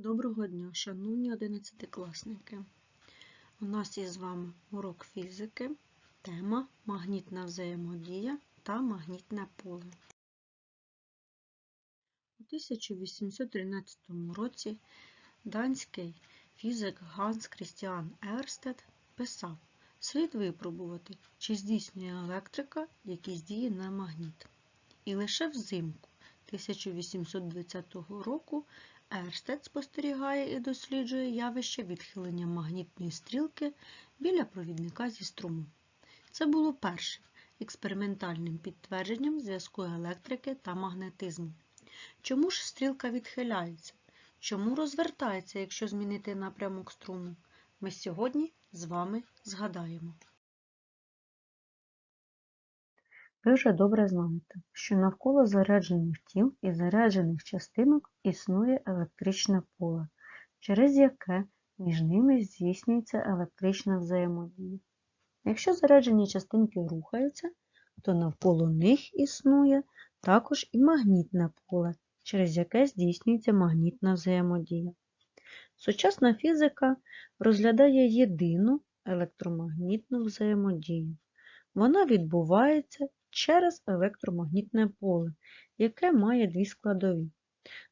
Доброго дня, шановні одинадцятикласники! У нас із вами урок фізики, тема магнітна взаємодія та магнітне поле. У 1813 році данський фізик Ганс Крістіан Ерстед писав слід випробувати, чи здійснює електрика якісь дії на магніт. І лише взимку 1820 року Ерстед спостерігає і досліджує явище відхилення магнітної стрілки біля провідника зі струмом. Це було першим експериментальним підтвердженням зв'язку електрики та магнетизму. Чому ж стрілка відхиляється? Чому розвертається, якщо змінити напрямок струму? Ми сьогодні з вами згадаємо. Ви вже добре знаєте, що навколо заряджених тіл і заряджених частинок існує електричне поле, через яке між ними здійснюється електрична взаємодія. Якщо заряджені частинки рухаються, то навколо них існує також і магнітне поле, через яке здійснюється магнітна взаємодія. Сучасна фізика розглядає єдину електромагнітну взаємодію. Вона відбувається через електромагнітне поле, яке має дві складові.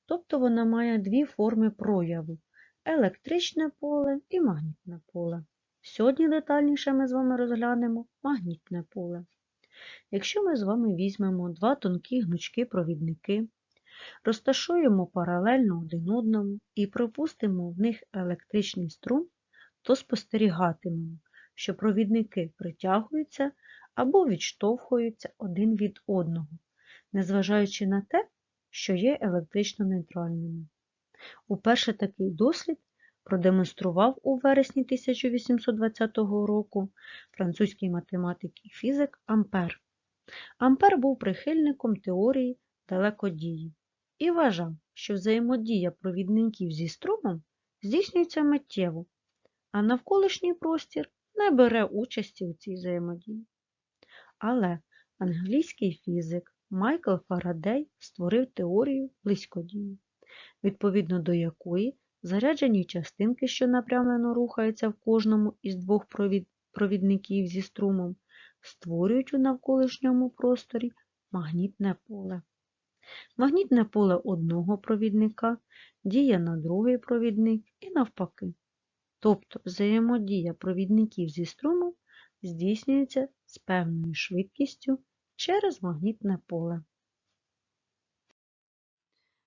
Тобто вона має дві форми прояву електричне поле і магнітне поле. Сьогодні детальніше ми з вами розглянемо магнітне поле. Якщо ми з вами візьмемо два тонкі гнучкі провідники, розташуємо паралельно один одному і пропустимо в них електричний струм, то спостерігатимемо, що провідники притягуються або відштовхуються один від одного, незважаючи на те, що є електрично нейтральними. Уперше такий дослід продемонстрував у вересні 1820 року французький математик і фізик Ампер. Ампер був прихильником теорії далекодії і вважав, що взаємодія провідників зі струмом здійснюється миттєво, а навколишній простір не бере участі у цій взаємодії. Але англійський фізик Майкл Фарадей створив теорію близькодії, відповідно до якої заряджені частинки, що напрямлено рухаються в кожному із двох провідників зі струмом, створюють у навколишньому просторі магнітне поле. Магнітне поле одного провідника діє на другий провідник і навпаки. Тобто взаємодія провідників зі струмом здійснюється з певною швидкістю через магнітне поле.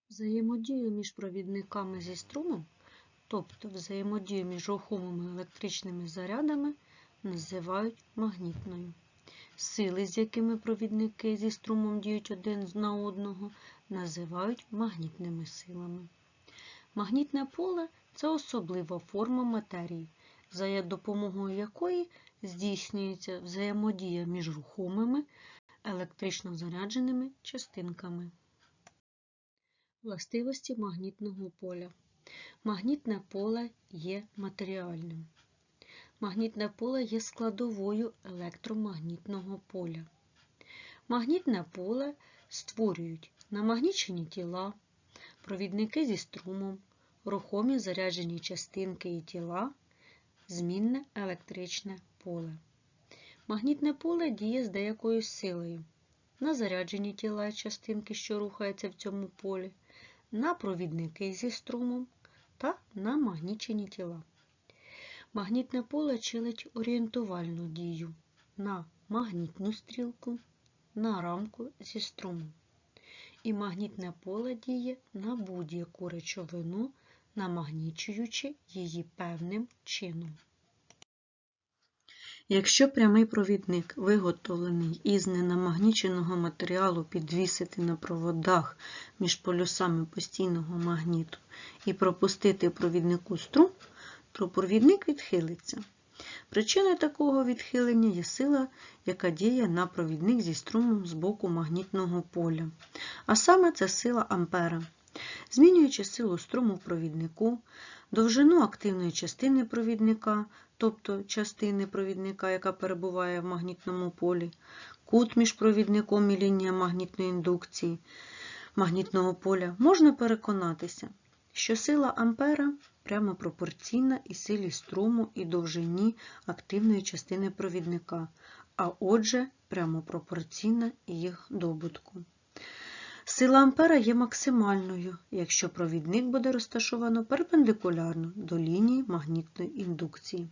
Взаємодію між провідниками зі струмом, тобто взаємодію між рухомими електричними зарядами, називають магнітною. Сили, з якими провідники зі струмом діють один на одного, називають магнітними силами. Магнітне поле це особлива форма матерії, за допомогою якої здійснюється взаємодія між рухомими електрично зарядженими частинками. Властивості магнітного поля. Магнітне поле є матеріальним. Магнітне поле є складовою електромагнітного поля. Магнітне поле створюють намагнічені тіла, провідники зі струмом, рухомі заряджені частинки і тіла, змінне електричне поле. Магнітне поле діє з деякою силою на заряджені тіла і частинки, що рухаються в цьому полі, на провідники зі струмом та на магнічені тіла. Магнітне поле чилить орієнтувальну дію на магнітну стрілку, на рамку зі струмом. І магнітне поле діє на будь-яку речовину, намагнічуючи її певним чином. Якщо прямий провідник виготовлений із ненамагніченого матеріалу підвісити на проводах між полюсами постійного магніту і пропустити провіднику струм, то провідник відхилиться. Причиною такого відхилення є сила, яка діє на провідник зі струмом з боку магнітного поля, а саме це сила Ампера. Змінюючи силу струму провіднику, довжину активної частини провідника, тобто частини провідника, яка перебуває в магнітному полі, кут між провідником і лінією магнітної індукції магнітного поля, можна переконатися, що сила ампера прямо пропорційна і силі струму і довжині активної частини провідника, а отже, прямо пропорційна їх добутку. Сила ампера є максимальною, якщо провідник буде розташовано перпендикулярно до лінії магнітної індукції.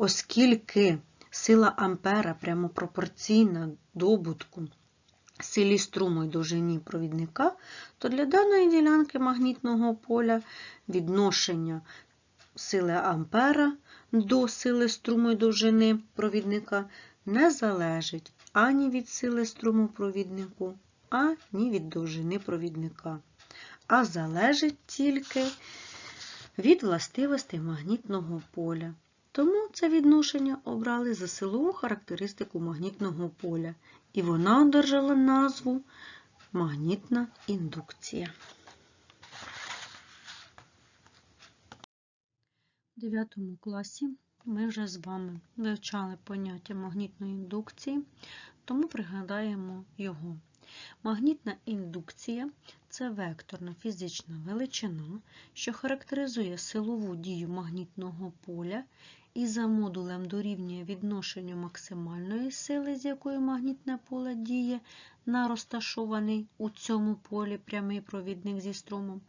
Оскільки сила ампера прямо пропорційна добутку силі струму і довжині провідника, то для даної ділянки магнітного поля відношення сили ампера до сили струму і довжини провідника не залежить ані від сили струму провіднику, ані від довжини провідника, а залежить тільки від властивостей магнітного поля. Тому це відношення обрали за силову характеристику магнітного поля, і вона одержала назву магнітна індукція. У 9 класі ми вже з вами вивчали поняття магнітної індукції, тому пригадаємо його. Магнітна індукція це векторна фізична величина, що характеризує силову дію магнітного поля і за модулем дорівнює відношенню максимальної сили, з якою магнітне поле діє на розташований у цьому полі прямий провідник зі струмом,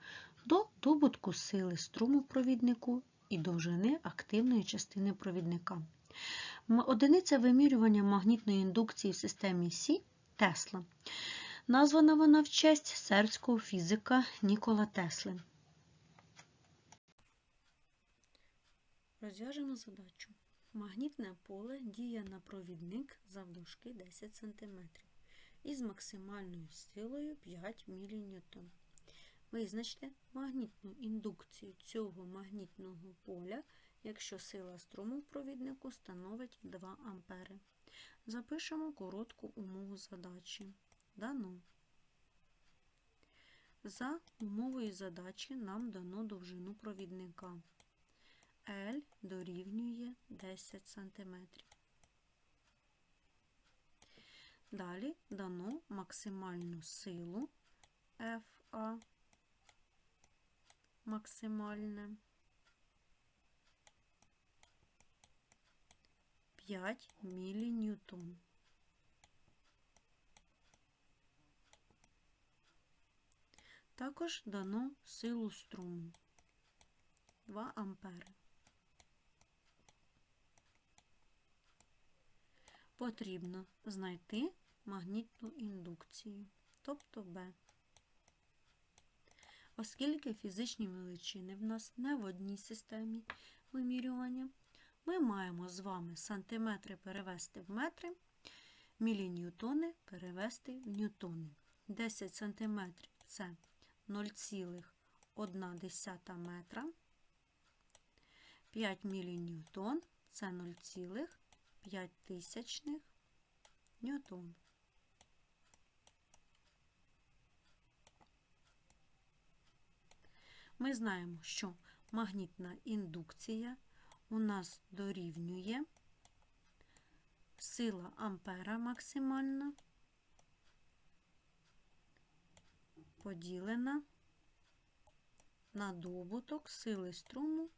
до добутку сили струму провіднику і довжини активної частини провідника. Одиниця вимірювання магнітної індукції в системі Сі Тесла. Названа вона в честь сербського фізика Нікола Тесли. Розв'яжемо задачу. Магнітне поле діє на провідник завдовжки 10 см із максимальною силою 5 мН. Визначте магнітну індукцію цього магнітного поля, якщо сила струму в провіднику становить 2 А. Запишемо коротку умову задачі. Дано. За умовою задачі нам дано довжину провідника. L дорівнює 10 см. Далі дано максимальну силу FA максимальне 5 міліньютон. Також дано силу струму 2 ампери. Потрібно знайти магнітну індукцію, тобто B. Оскільки фізичні величини в нас не в одній системі вимірювання, ми маємо з вами сантиметри перевести в метри, міліньютони перевести в ньютони. 10 сантиметрів це 0,1 метра, 5 міліньютон це 0,5 тисячних ньютон. Ми знаємо, що магнітна індукція у нас дорівнює сила ампера максимальна поділена на добуток сили струму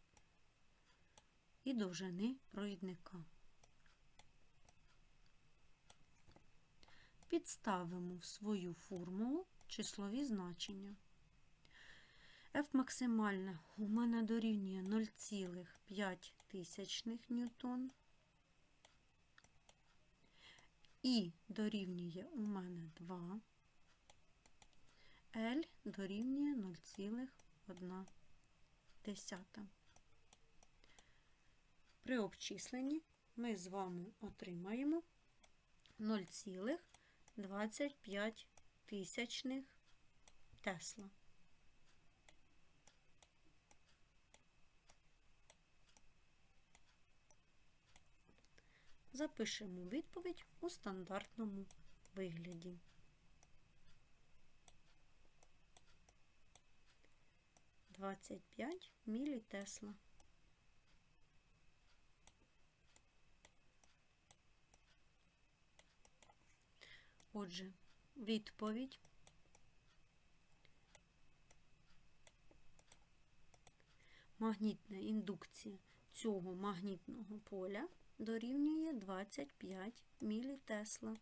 і довжини провідника. Підставимо в свою формулу числові значення. F максимальне у мене дорівнює 0,5 тисячних ньютон. І дорівнює у мене 2. L дорівнює 0,1. При обчисленні ми з вами отримаємо 0,25 тисячних Тесла. Запишемо відповідь у стандартному вигляді. Двадцять п'ять мілі Тесла. Отже, відповідь магнітна індукція цього магнітного поля дорівнює 25 мілітесла.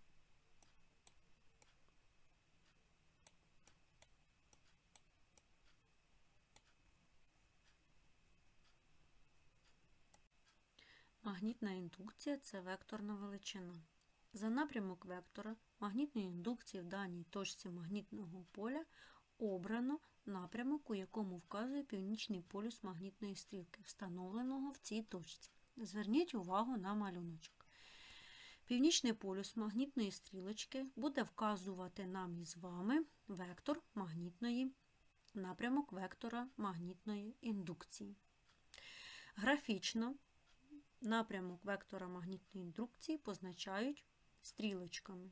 Магнітна індукція це векторна величина. За напрямок вектора магнітної індукції в даній точці магнітного поля обрано напрямок, у якому вказує північний полюс магнітної стрілки, встановленого в цій точці. Зверніть увагу на малюночок. Північний полюс магнітної стрілочки буде вказувати нам із вами вектор магнітної, напрямок вектора магнітної індукції. Графічно напрямок вектора магнітної індукції позначають стрілочками.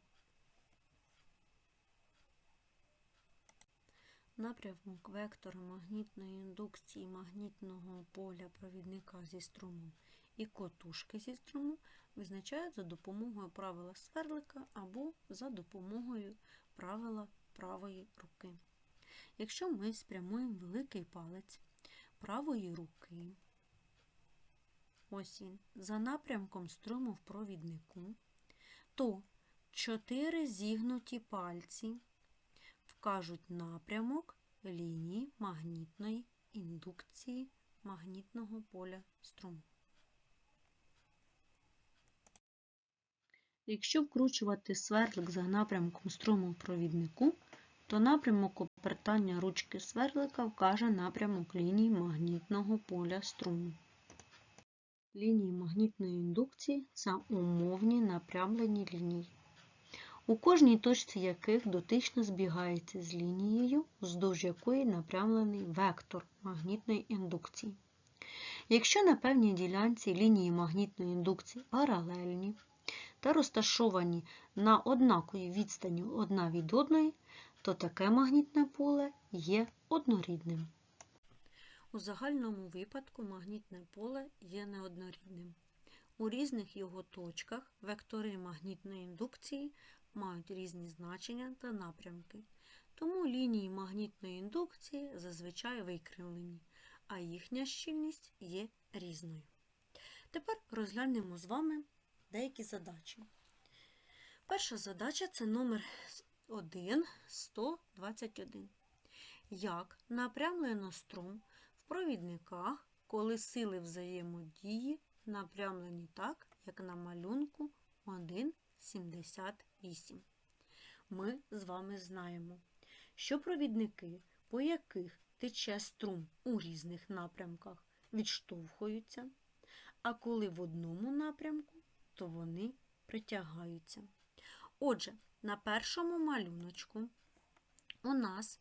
Напрямок вектора магнітної індукції магнітного поля провідника зі струмом і котушки зі струмом визначають за допомогою правила сверлика або за допомогою правила правої руки. Якщо ми спрямуємо великий палець правої руки, ось він, за напрямком струму в провіднику, то чотири зігнуті пальці вкажуть напрямок лінії магнітної індукції магнітного поля струму. Якщо вкручувати свердлик за напрямком струму в провіднику, то напрямок обертання ручки сверлика вкаже напрямок лінії магнітного поля струму. Лінії магнітної індукції це умовні напрямлені лінії, у кожній точці яких дотично збігається з лінією, вздовж якої напрямлений вектор магнітної індукції. Якщо на певній ділянці лінії магнітної індукції паралельні та розташовані на однаковій відстані одна від одної, то таке магнітне поле є однорідним. У загальному випадку магнітне поле є неоднорідним. У різних його точках вектори магнітної індукції мають різні значення та напрямки, тому лінії магнітної індукції зазвичай викривлені, а їхня щільність є різною. Тепер розглянемо з вами деякі задачі. Перша задача це номер 1 121. Як напрямлено струм провідниках, коли сили взаємодії напрямлені так, як на малюнку 1,78. Ми з вами знаємо, що провідники, по яких тече струм у різних напрямках, відштовхуються, а коли в одному напрямку, то вони притягаються. Отже, на першому малюночку у нас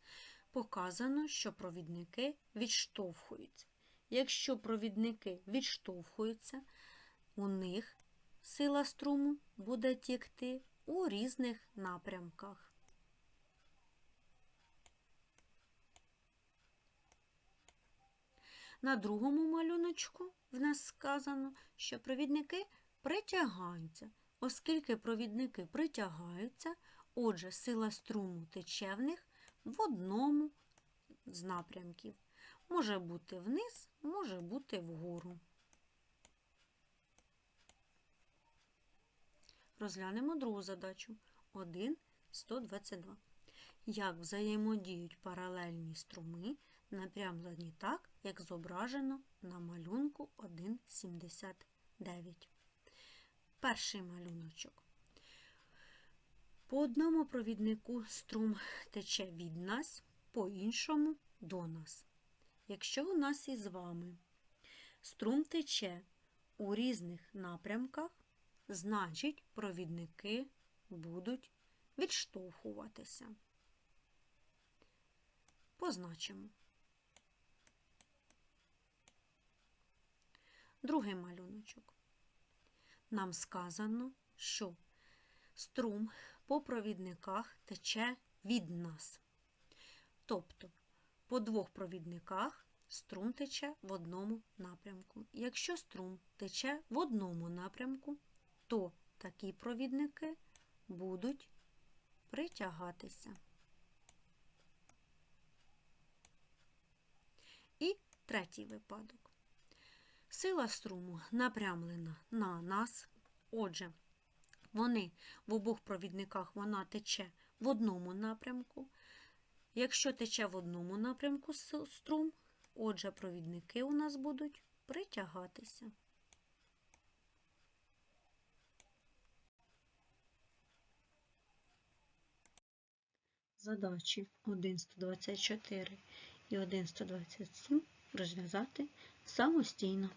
показано, що провідники відштовхуються. Якщо провідники відштовхуються, у них сила струму буде тікти у різних напрямках. На другому малюночку в нас сказано, що провідники притягаються. Оскільки провідники притягаються, отже, сила струму тече в них в одному з напрямків. Може бути вниз, може бути вгору. Розглянемо другу задачу 1, 122. Як взаємодіють паралельні струми, напрямлені так, як зображено на малюнку 1,79. Перший малюночок. По одному провіднику струм тече від нас, по іншому до нас. Якщо у нас із вами струм тече у різних напрямках, значить провідники будуть відштовхуватися. Позначимо. Другий малюночок. Нам сказано, що струм по провідниках тече від нас. Тобто по двох провідниках струм тече в одному напрямку. Якщо струм тече в одному напрямку, то такі провідники будуть притягатися. І Третій випадок. Сила струму напрямлена на нас. Отже, вони в обох провідниках вона тече в одному напрямку. Якщо тече в одному напрямку струм, отже, провідники у нас будуть притягатися. Задачі 1.124 і 1.127 розв'язати самостійно.